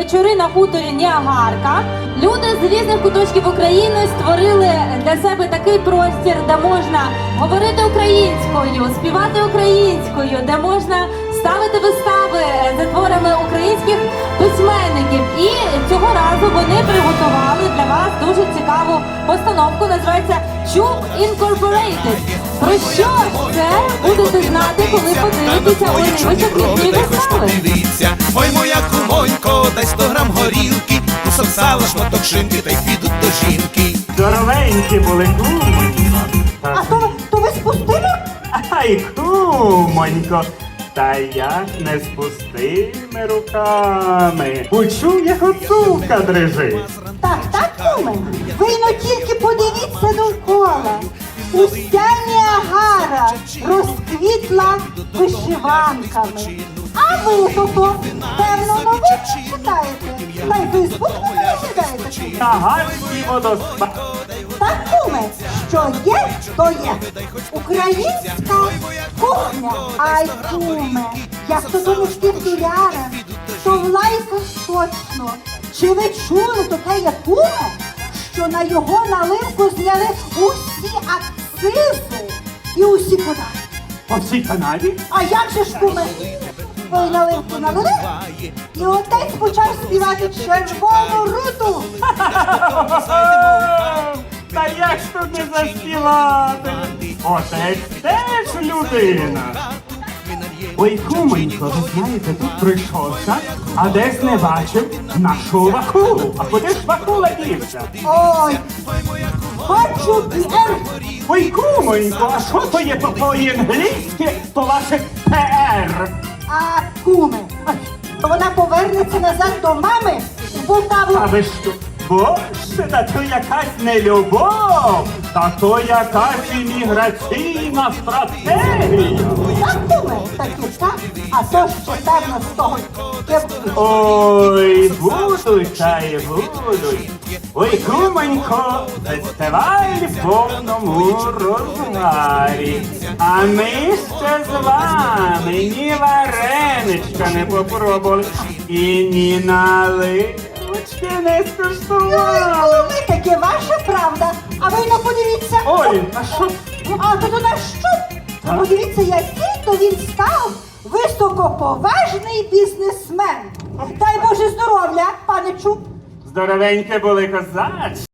Вечори на хуторі Ніагарка. Люди з різних куточків України створили для себе такий простір, де можна говорити українською, співати українською, де можна ставити вистави за творами українських письменників. І цього разу вони приготували дуже цікаву постановку. Називається Чуб Incorporated. Про що це будете знати, коли подивитеся у невичерпні вистави. Ой, моя кумонько, дай 100 грам горілки, кусок сала, шматок шинки, та й підуть до жінки. Здоровенькі були кумонько. А то, то ви спустили? Ай, кумонько. Та як не з пустими руками. Почув, як оцулка дрижить. Так, так, куме. Ви но тільки подивіться довкола. Уся Ніагара розквітла вишиванками. А ви то, певно, новини читаєте. Та й Фейсбук не розглядаєте. Тагарський водоспад. Так, куме, що є, то є. Українська кухня. Ай, куме, як то донести доляра, то в лайках точно. Чи ви чули таке є куме, що на його наливку зняли усі акцизи і усі податки? По всій Канаді? А як же ж куме? Ви наливку налили? І отець почав співати червону руту. Та як ж тут не заспівати? Отець теж людина. Ой, кумонько, ви знаєте, тут прийшовся, а десь не бачив нашу вакулу. А куди ж вакула дівся? Ой, хочу пір. Ой, кумонько, а що то є то по-англійськи, то ваше ПР? А куме, то вона повернеться назад до мами в Полтаву. А ви що? Боже, та то якась не любов, та то якась імміграційна стратегія. Так, куме, так і так. А то ще певно з того кепки. Ой, будуть та й будуть. Ой, кумонько, фестиваль в повному розгарі. А ми ще з вами ні вареничка не попробували і ні наливочки не Ой, скуштували. куме, таке ваша правда. А ви ну подивіться. Ой, а що? А то до нас що? А? Подивіться, який то він став високоповажний бізнесмен. Дай Боже здоров'я, пане Чуб. Здоровеньке були козач.